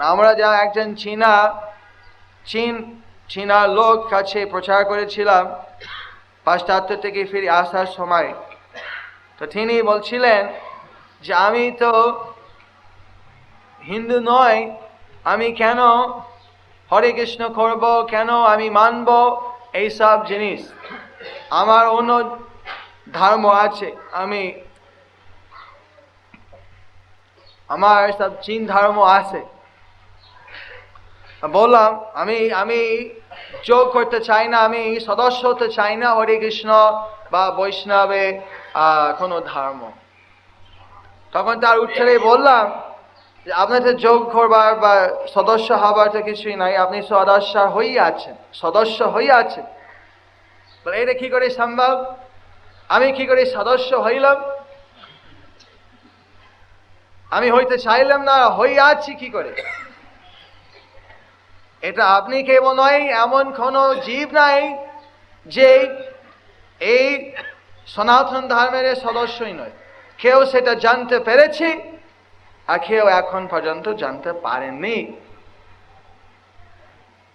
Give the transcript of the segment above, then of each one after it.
আমরা যা একজন চীনা, চীন, চীনা লোক কাছে প্রচার করেছিলাম, পাশ্চাত্য থেকে ফিরে আসার সময়। তো তিনি বলছিলেন যে, আমি তো হিন্দু নয় আমি কেন হরে কৃষ্ণ করব, কেন আমি মানব, এইসব জিনিস? আমার অন্য ধর্ম আছে, আমি, আমার সব চীন ধর্ম আছে। বললাম, আমি আমি যোগ করতে চাই না, আমি সদস্য হতে চাই না, হরে কৃষ্ণ বা বৈষ্ণবে কোনো ধর্ম। তখন তার উত্তরে বললাম আপনার তো যোগ করবার বা সদস্য হবার তো কিছুই নাই, আপনি সদস্য হয়ে আছেন, সদস্য হয়ে আছেন। এটা কি করে সম্ভব? আমি কি করে সদস্য হইলাম? আমি হইতে চাইলাম না হই আছি কি করে? এটা আপনি কেবল নয়, এমন কোনো জীব নাই যে এই সনাতন ধর্মের সদস্যই নয়। কেউ সেটা জানতে পেরেছে আর কেউ এখন পর্যন্ত জানতে পারেননি।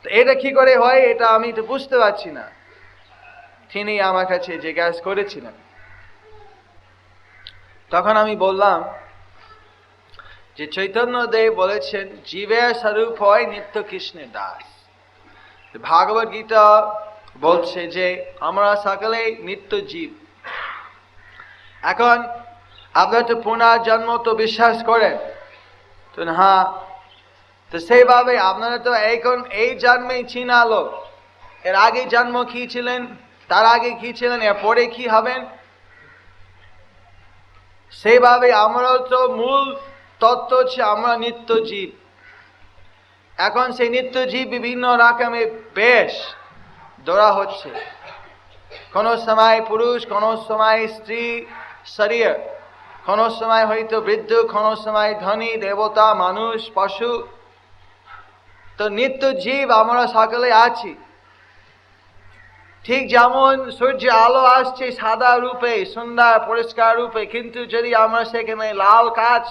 এটা কি করে হয়, এটা আমি তো বুঝতে পারছি না। তিনি আমার কাছে জিজ্ঞাসা করেছিলেন। তখন আমি বললাম যে চৈতন্য দেব বলেছেন জীবের স্বরূপ হয় নিত্য কৃষ্ণের দাস। ভাগবত গীতা বলছে যে, আমরা সকলে নিত্য জীব। এখন আপনার তো পুনর্জন্ম তো বিশ্বাস করেন। তো হ্যাঁ। তো সেইভাবে আপনারা তো এখন এই জন্মেই চীনা লোক। এর আগে জন্ম কি ছিলেন? তার আগে কি ছিলেন? এর পরে কি হবেন? সেইভাবে আমরাও তো মূল তত্ত্ব হচ্ছে আমরা নিত্য জীব এখন সেই নিত্য জীব বিভিন্ন রকমের বেশ ধরা হচ্ছে। কোনো সময় পুরুষ, কোনো সময় স্ত্রী, শরীর, কোনো সময় হয়তো বৃদ্ধ, কোনো সময় ধনী, দেবতা, মানুষ, পশু। তো নিত্য জীব আমরা সকলে আছি। ঠিক যেমন সূর্য আলো আসছে সাদা রূপে, সুন্দর, পরিষ্কার রূপে, কিন্তু যদি আমরা সেখানে লাল কাজ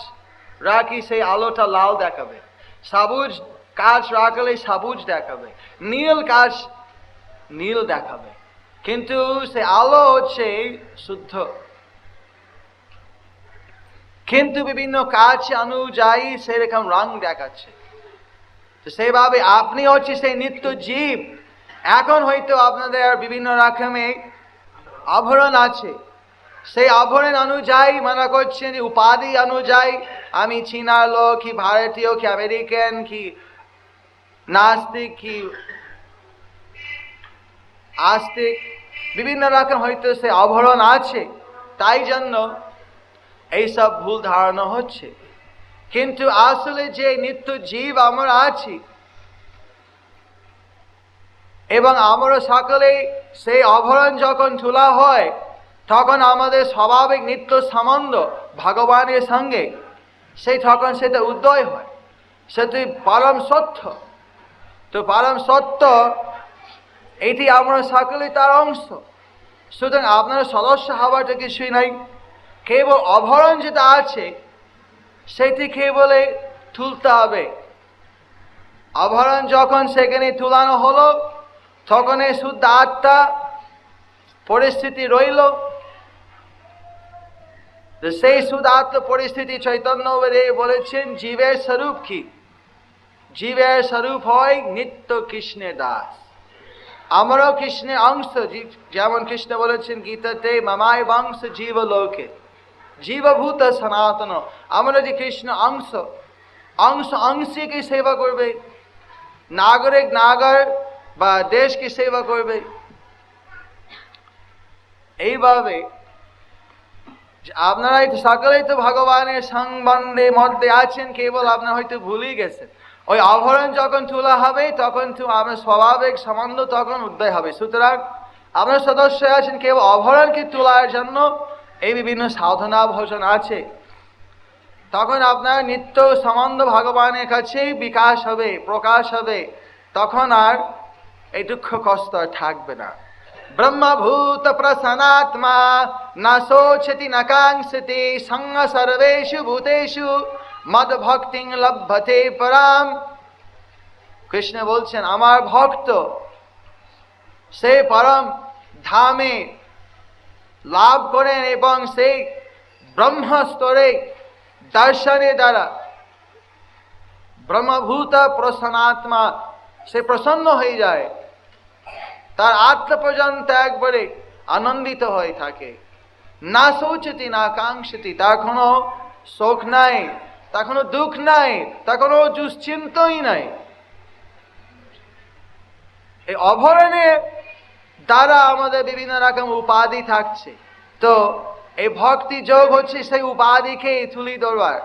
রাখি সেই আলোটা লাল দেখাবে। সবুজ কাজ রাখলে সবুজ দেখাবে। নীল কাজ নীল দেখাবে। কিন্তু সে আলো হচ্ছে শুদ্ধ। কিন্তু বিভিন্ন কাজ অনুযায়ী সেরকম রং দেখাচ্ছে। তো সেইভাবে আপনি হচ্ছে সেই নিত্য জীব। এখন হয়তো আপনাদের বিভিন্ন রকমের আভরণ আছে। সেই আভরণ অনুযায়ী মনে করছেন উপাধি অনুযায়ী আমি চীনার লোক কি ভারতীয়, কি আমেরিকান, কি নাস্তিক, কি আস্তিক, বিভিন্ন রকম হয়তো সে আভরণ আছে। তাই জন্য এইসব ভুল ধারণা হচ্ছে। কিন্তু আসলে যে নিত্য জীব আমরা আছি, এবং আমরা সকলে সেই আভরণ যখন তোলা হয় তখন আমাদের স্বাভাবিক নিত্য সম্বন্ধ ভগবানের সঙ্গে, সেই তখন সেটা উদয় হয়। সেটি পরম সত্য। তো পরম সত্য, এটি আমরা সকলে তার অংশ। সুতরাং আপনার সদস্য হওয়াটা কিছুই নাই। কেবল অভরণ যেটা আছে, সেটি কেবলে তুলতে হবে। আভরণ যখন সেখানে তুলানো হলো তখন এই শুদ্ধ আত্মা পরিস্থিতি রইল। তো সেই আত্ম পরিস্থিতি চৈতন্য বলেছেন জীবের স্বরূপ কি জীবের স্বরূপ হয় নিত্য কৃষ্ণের দাস আমারও কৃষ্ণের অংশ যেমন কৃষ্ণ বলেছেন গীতাতে মামায় বংশ জীব লোকে জীবভূত সনাতন আমরা যে কৃষ্ণ অংশ অংশ অংশীকে সেবা করবে নাগরিক নাগর বা দেশকে সেবা করবে এইভাবে তো সকলেই তো ভগবানের সম্বন্ধে মধ্যে আছেন, কেবল আপনার হয়তো ভুলেই গেছেন। ওই আভরণ যখন তোলা হবে, তখন তো আপনার স্বাভাবিক সম্বন্ধ তখন উদয় হবে। সুতরাং আপনার সদস্য আছেন, কেবল আভরণকে তোলার জন্য এই বিভিন্ন সাধনা ভোজন আছে। তখন আপনার নিত্য সম্বন্ধ ভগবানের কাছে বিকাশ হবে, প্রকাশ হবে। তখন আর এই দুঃখ কষ্ট থাকবে না। ব্রহ্মভূত প্রসন্নাত্মা ন শোচতি ন কাঙ্ক্ষতি সঙ্গ সর্বেষু ভূতেষু মদ ভক্তি লভ্যতে পরাম কৃষ্ণ বলছেন, আমার ভক্ত, সে পরম ধামে লাভ করেন এবং সেই ব্রহ্মস্তরে দর্শনের দ্বারা ব্রহ্মভূত প্রসন্নাত্মা, সে প্রসন্ন হয়ে যায়। তার আত্মা পর্যন্ত একবারে আনন্দিত হয়ে থাকে। না শৌচতি না কাঙ্ক্ষতি তার কোনো শোক নাই তার কোনো দুঃখ নাই তার কোনো দুশ্চিন্তই নাই। এই অভরণের দ্বারা আমাদের বিভিন্ন রকম উপাধি থাকছে। তো এই ভক্তি যোগ হচ্ছে সেই উপাধিকে তুলি ধরবার।